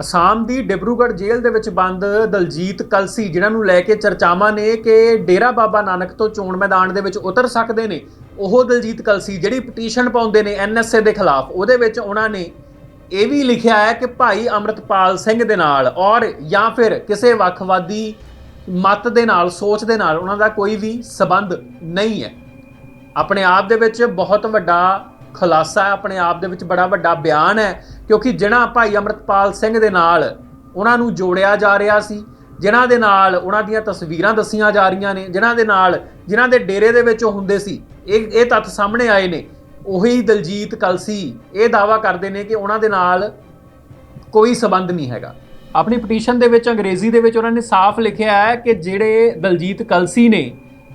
ਅਸਾਮ ਦੀ ਡਿਬਰੂਗੜ੍ਹ ਜੇਲ੍ਹ ਦੇ ਵਿੱਚ ਬੰਦ ਦਲਜੀਤ ਕਲਸੀ, ਜਿਨ੍ਹਾਂ ਨੂੰ ਲੈ ਕੇ ਚਰਚਾਵਾਂ ਨੇ ਕਿ ਡੇਰਾ ਬਾਬਾ ਨਾਨਕ ਤੋਂ ਚੋਣ ਮੈਦਾਨ ਦੇ ਵਿੱਚ ਉਤਰ ਸਕਦੇ ਨੇ, ਉਹ ਦਲਜੀਤ ਕਲਸੀ ਜਿਹੜੀ ਪਟੀਸ਼ਨ ਪਾਉਂਦੇ ਨੇ ਐਨਐਸਏ ਦੇ ਖਿਲਾਫ, ਉਹਦੇ ਵਿੱਚ ਉਹਨਾਂ ਨੇ ਇਹ ਵੀ ਲਿਖਿਆ ਹੈ ਕਿ ਭਾਈ ਅਮਰਤਪਾਲ ਸਿੰਘ ਦੇ ਨਾਲ ਔਰ ਜਾਂ ਫਿਰ ਕਿਸੇ ਵੱਖਵਾਦੀ ਮਤ ਦੇ ਨਾਲ, ਸੋਚ ਦੇ ਨਾਲ ਉਹਨਾਂ ਦਾ ਕੋਈ ਵੀ ਸਬੰਧ ਨਹੀਂ ਹੈ। ਆਪਣੇ ਆਪ ਦੇ ਵਿੱਚ ਬਹੁਤ ਵੱਡਾ ਖੁਲਾਸਾ ਹੈ, ਆਪਣੇ ਆਪ ਦੇ ਵਿੱਚ ਬੜਾ ਵੱਡਾ ਬਿਆਨ ਹੈ। ਕਿਉਂਕਿ ਜਿਨ੍ਹਾਂ ਭਾਈ ਅਮਰਤਪਾਲ ਸਿੰਘ ਦੇ ਨਾਲ ਉਹਨਾਂ ਨੂੰ ਜੋੜਿਆ ਜਾ ਰਿਹਾ ਸੀ, ਜਿਨ੍ਹਾਂ ਦੇ ਨਾਲ ਉਹਨਾਂ ਦੀਆਂ ਤਸਵੀਰਾਂ ਦੱਸੀਆਂ ਜਾ ਰਹੀਆਂ ਨੇ, ਜਿਨ੍ਹਾਂ ਦੇ ਨਾਲ ਜਿਨ੍ਹਾਂ ਦੇ ਡੇਰੇ ਦੇ ਵਿੱਚ ਉਹ ਹੁੰਦੇ ਸੀ, ਇਹ ਇਹ ਤੱਥ ਸਾਹਮਣੇ ਆਏ ਨੇ। ਉਹੀ ਦਲਜੀਤ ਕਲਸੀ ਇਹ ਦਾਵਾ ਕਰਦੇ ਨੇ ਕਿ ਉਹਨਾਂ ਦੇ ਨਾਲ ਕੋਈ ਸਬੰਧ ਨਹੀਂ ਹੈਗਾ। ਆਪਣੀ ਪਟੀਸ਼ਨ ਦੇ ਵਿੱਚ, ਅੰਗਰੇਜ਼ੀ ਦੇ ਵਿੱਚ ਉਹਨਾਂ ਨੇ ਸਾਫ਼ ਲਿਖਿਆ ਹੈ ਕਿ ਜਿਹੜੇ ਦਲਜੀਤ ਕਲਸੀ ਨੇ,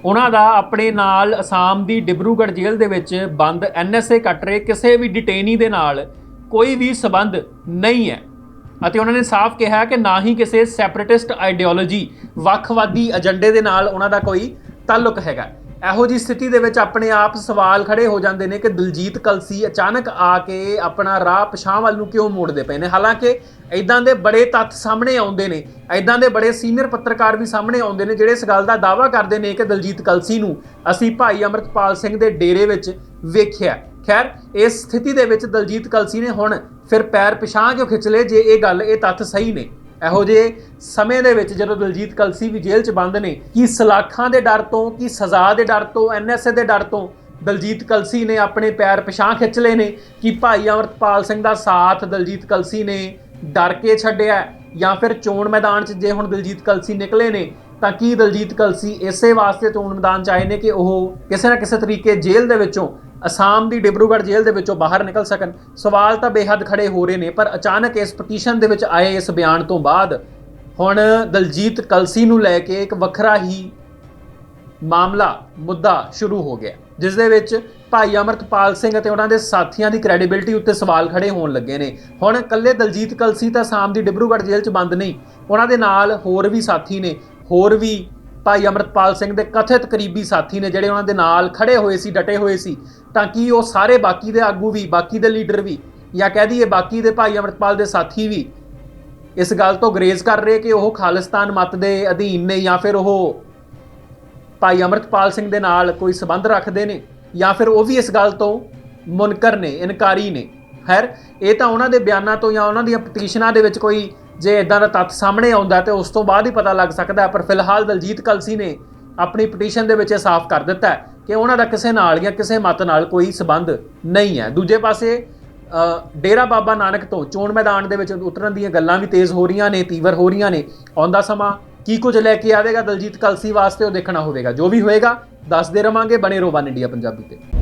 ਉਹਨਾਂ ਦਾ ਆਪਣੇ ਨਾਲ ਅਸਾਮ ਦੀ ਡਿਬਰੂਗੜ੍ਹ ਜੇਲ੍ਹ ਦੇ ਵਿੱਚ ਬੰਦ ਐਨਐਸਏ ਕੱਟ ਰਹੇ, ਕਿਸੇ ਵੀ ਡਿਟੇਨੀ ਦੇ ਨਾਲ ਕੋਈ ਵੀ ਸਬੰਧ ਨਹੀਂ ਹੈ। ਅਤੇ ਉਹਨਾਂ ਨੇ ਸਾਫ਼ ਕਿਹਾ ਕਿ ਨਾ ਹੀ ਕਿਸੇ ਸੈਪਰੇਟਿਸਟ ਆਈਡੀਓਲੋਜੀ, ਵੱਖਵਾਦੀ ਏਜੰਡੇ ਦੇ ਨਾਲ ਉਹਨਾਂ ਦਾ ਕੋਈ ਤਾਲੁਕ ਹੈਗਾ। ਇਹੋ ਜੀ ਸਥਿਤੀ ਦੇ ਵਿੱਚ ਆਪਣੇ ਆਪ ਸਵਾਲ ਖੜੇ ਹੋ ਜਾਂਦੇ ਨੇ ਕਿ ਦਲਜੀਤ ਕਲਸੀ ਅਚਾਨਕ ਆ ਕੇ ਆਪਣਾ ਰਾਹ ਪਛਾਂ ਵੱਲ ਨੂੰ ਕਿਉਂ ਮੋੜਦੇ ਪਏ ਨੇ? ਹਾਲਾਂਕਿ ਇਦਾਂ ਦੇ ਬੜੇ ਤੱਥ ਸਾਹਮਣੇ ਆਉਂਦੇ ਨੇ ਇਦਾਂ ਦੇ ਬੜੇ ਸੀਨੀਅਰ ਪੱਤਰਕਾਰ ਵੀ ਸਾਹਮਣੇ ਆਉਂਦੇ ਨੇ ਜਿਹੜੇ ਇਸ ਗੱਲ ਦਾ ਦਾਅਵਾ ਕਰਦੇ ਨੇ ਕਿ ਦਲਜੀਤ ਕਲਸੀ ਨੂੰ ਅਸੀਂ ਭਾਈ ਅਮਰਤਪਾਲ ਸਿੰਘ ਦੇ ਡੇਰੇ ਵਿੱਚ ਵੇਖਿਆ। ਖੈਰ, ਇਸ ਸਥਿਤੀ ਦੇ ਵਿੱਚ ਦਲਜੀਤ ਕਲਸੀ ਨੇ ਹੁਣ ਫਿਰ ਪੈਰ ਪਿਛਾਂ ਕਿਉਂ ਖਿੱਚ ਲਏ? ਜੇ ਇਹ ਗੱਲ, ਇਹ ਤੱਥ ਸਹੀ ਨੇ ਇਹੋ ਜਿਹੇ ਸਮੇਂ ਦੇ ਵਿੱਚ ਜਦੋਂ ਦਲਜੀਤ ਕਲਸੀ ਵੀ ਜੇਲ੍ਹ 'ਚ ਬੰਦ ਨੇ, ਕੀ ਸਲਾਖਾਂ ਦੇ ਡਰ ਤੋਂ, ਕੀ ਸਜ਼ਾ ਦੇ ਡਰ ਤੋਂ ਐਨਐਸਏ ਦੇ ਡਰ ਤੋਂ ਦਲਜੀਤ ਕਲਸੀ ਨੇ ਆਪਣੇ ਪੈਰ ਪਿਛਾਂ ਖਿੱਚ ਲਏ ਨੇ? ਕਿ ਭਾਈ ਅਮਰਤਪਾਲ ਸਿੰਘ ਦਾ ਸਾਥ ਦਲਜੀਤ ਕਲਸੀ ਨੇ ਡਰ ਕੇ ਛੱਡਿਆ ਜਾਂ ਫਿਰ ਚੋਣ ਮੈਦਾਨ 'ਚ ਜੇ ਹੁਣ ਦਲਜੀਤ ਕਲਸੀ ਨਿਕਲੇ ਨੇ, ਤਾਂ ਕੀ ਦਲਜੀਤ ਕਲਸੀ ਇਸੇ ਵਾਸਤੇ ਚੋਣ ਮੈਦਾਨ 'ਚ ਆਏ ਨੇ ਕਿ ਉਹ ਕਿਸੇ ਨਾ ਕਿਸੇ ਤਰੀਕੇ ਜੇਲ੍ਹ ਦੇ ਵਿੱਚੋਂ ਅਸਾਮ ਦੀ ਡਿਬਰੂਗੜ੍ਹ ਜੇਲ੍ਹ ਦੇ ਵਿੱਚੋਂ ਬਾਹਰ ਨਿਕਲ ਸਕਣ। ਸਵਾਲ ਤਾਂ ਬੇਹੱਦ ਖੜੇ ਹੋ ਰਹੇ ਨੇ, ਪਰ ਅਚਾਨਕ ਇਸ ਪਟੀਸ਼ਨ ਦੇ ਵਿੱਚ ਆਏ ਇਸ ਬਿਆਨ ਤੋਂ ਬਾਅਦ ਹੁਣ ਦਲਜੀਤ ਕਲਸੀ ਨੂੰ ਲੈ ਕੇ ਇੱਕ ਵੱਖਰਾ ਹੀ ਮਾਮਲਾ, ਮੁੱਦਾ ਸ਼ੁਰੂ ਹੋ ਗਿਆ। ਜਿਸ ਦੇ ਵਿੱਚ ਭਾਈ ਅਮਰਤਪਾਲ ਸਿੰਘ ਅਤੇ ਉਹਨਾਂ ਦੇ ਸਾਥੀਆਂ ਦੀ ਕ੍ਰੈਡੀਬਿਲਟੀ ਉੱਤੇ ਸਵਾਲ ਖੜੇ ਹੋਣ ਲੱਗੇ ਨੇ। ਹੁਣ ਇਕੱਲੇ ਦਲਜੀਤ ਕਲਸੀ ਤਾਂ ਆਸਾਮ ਦੀ ਡਿਬਰੂਗੜ੍ਹ ਜੇਲ੍ਹ 'ਚ ਬੰਦ ਨਹੀਂ, ਉਹਨਾਂ ਦੇ ਨਾਲ ਹੋਰ ਵੀ ਸਾਥੀ ਨੇ, ਹੋਰ ਵੀ ਭਾਈ ਅਮਰਤਪਾਲ ਸਿੰਘ ਦੇ ਕਥਿਤ ਕਰੀਬੀ ਸਾਥੀ ਨੇ ਜਿਹੜੇ ਉਹਨਾਂ ਦੇ ਨਾਲ ਖੜੇ ਹੋਏ ਸੀ, ਡਟੇ ਹੋਏ ਸੀ, ਤਾਂ ਕਿ ਉਹ ਸਾਰੇ ਬਾਕੀ ਦੇ ਆਗੂ ਵੀ, ਬਾਕੀ ਦੇ ਲੀਡਰ ਵੀ, ਜਾਂ ਕਹਿ ਦਈਏ ਬਾਕੀ ਦੇ ਭਾਈ ਅਮਰਤਪਾਲ ਦੇ ਸਾਥੀ ਵੀ, ਇਸ ਗੱਲ ਤੋਂ ਗਰੇਜ਼ ਕਰ ਰਹੇ ਕਿ ਉਹ ਖਾਲਿਸਤਾਨ ਮਤ ਦੇ ਅਧੀਨ ਨੇ ਜਾਂ ਫਿਰ ਉਹ ਭਾਈ ਅਮਰਤਪਾਲ ਸਿੰਘ ਦੇ ਨਾਲ ਕੋਈ ਸਬੰਧ ਰੱਖਦੇ ਨੇ, ਜਾਂ ਫਿਰ ਉਹ ਵੀ ਇਸ ਗੱਲ ਤੋਂ ਮੁਨਕਰ ਨੇ, ਇਨਕਾਰੀ ਨੇ? ਖੈਰ, ਇਹ ਤਾਂ ਉਹਨਾਂ ਦੇ ਬਿਆਨਾਂ ਤੋਂ ਜਾਂ ਉਹਨਾਂ ਦੀਆਂ ਪਟੀਸ਼ਨਾਂ ਦੇ ਵਿੱਚ ਕੋਈ ਜੇ ਇਦਾਂ ਦਾ ਤੱਥ ਸਾਹਮਣੇ ਆਉਂਦਾ ਤੇ ਉਸ ਤੋਂ ਬਾਅਦ ਹੀ ਪਤਾ ਲੱਗ ਸਕਦਾ ਪਰ ਫਿਲਹਾਲ ਦਲਜੀਤ ਕਲਸੀ ਨੇ ਆਪਣੀ ਪਟੀਸ਼ਨ ਦੇ ਵਿੱਚ ਇਹ ਸਾਫ਼ ਕਰ ਦਿੱਤਾ ਕਿ ਉਹਨਾਂ ਦਾ ਕਿਸੇ ਨਾਲ ਜਾਂ ਕਿਸੇ ਮਤ ਨਾਲ ਕੋਈ ਸਬੰਧ ਨਹੀਂ ਹੈ। ਦੂਜੇ ਪਾਸੇ ਡੇਰਾ ਬਾਬਾ ਨਾਨਕ ਤੋਂ ਚੋਣ ਮੈਦਾਨ ਦੇ ਵਿੱਚ ਉਤਰਨ ਦੀਆਂ ਗੱਲਾਂ ਵੀ ਤੇਜ਼ ਹੋ ਰਹੀਆਂ ਨੇ, ਤੀਵਰ ਹੋ ਰਹੀਆਂ ਨੇ। ਆਉਂਦਾ ਸਮਾਂ ਕੀ ਕੁਝ ਲੈ ਕੇ ਆਵੇਗਾ? ਦਲਜੀਤ ਕਲਸੀ ਵਾਸਤੇ ਉਹ ਦੇਖਣਾ ਹੋਵੇਗਾ। ਜੋ ਵੀ ਹੋਏਗਾ, ਦੱਸਦੇ ਰਵਾਂਗੇ। ਬਣੇ ਰਹੋ ਵਨ ਇੰਡੀਆ ਪੰਜਾਬੀ ਤੇ।